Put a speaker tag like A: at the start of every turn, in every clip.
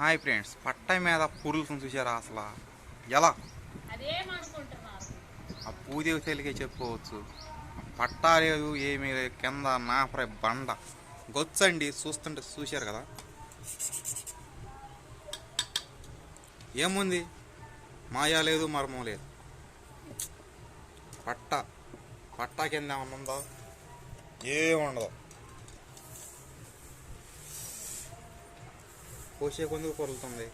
A: Hi friends పట్ట మీద పురులు చూసారా అసలు? ఎలా? ఆ పూదేవి తెలికే చెప్పుకోవచ్చు. పట్టా లేదు ఏమీ లేదు కింద నాపరై బండ. గొచ్చండి చూస్తుంటే చూశారు కదా? ఏముంది? మాయా లేదు మర్మం లేదు. పట్ట. పట్టా కింద ఏమన్నా ఉందో? ఏముండదు. కోసే కొందుకు పొరులుతుంది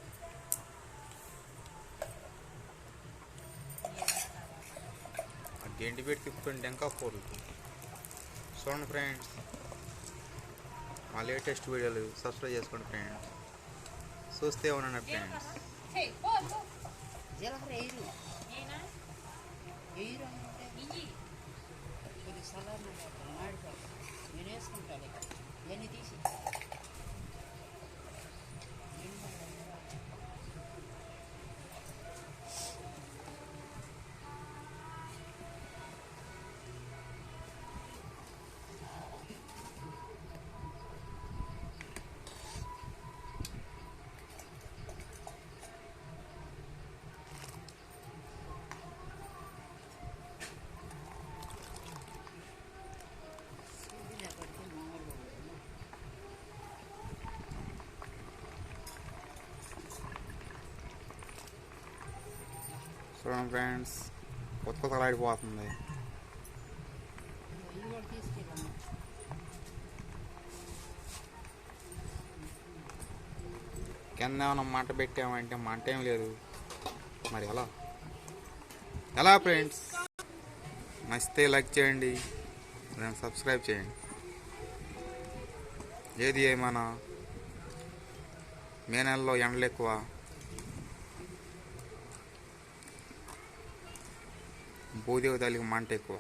A: గెండి పెట్టి తిప్పుతుంటే ఇంకా పొరులుతుంది చూడండి ఫ్రెండ్స్. మా లేటెస్ట్ వీడియోలు సబ్స్క్రైబ్ చేసుకోండి ఫ్రెండ్స్. చూస్తే ఉన్నాను ఫ్రెండ్స్.
B: చెయ్, పో,
C: ఇది సలానా మాడిపోయి నేను వేసుకుంటాను ఇక. ఇవన్నీ తీసి?
A: చూడండి ఫ్రెండ్స్ కొత్త కొత్త ఆడిపోతుంది కింద ఏమైనా మంట పెట్టామంటే మంట ఏం లేదు మరి ఎలా ఎలా ఫ్రెండ్స్ నచ్చితే లైక్ చేయండి నేను సబ్స్క్రైబ్ చేయండి ఏది ఏమైనా మే నెలలో ఎండలు ఎక్కువ భూదేవి తల్లికి మంట ఎక్కువ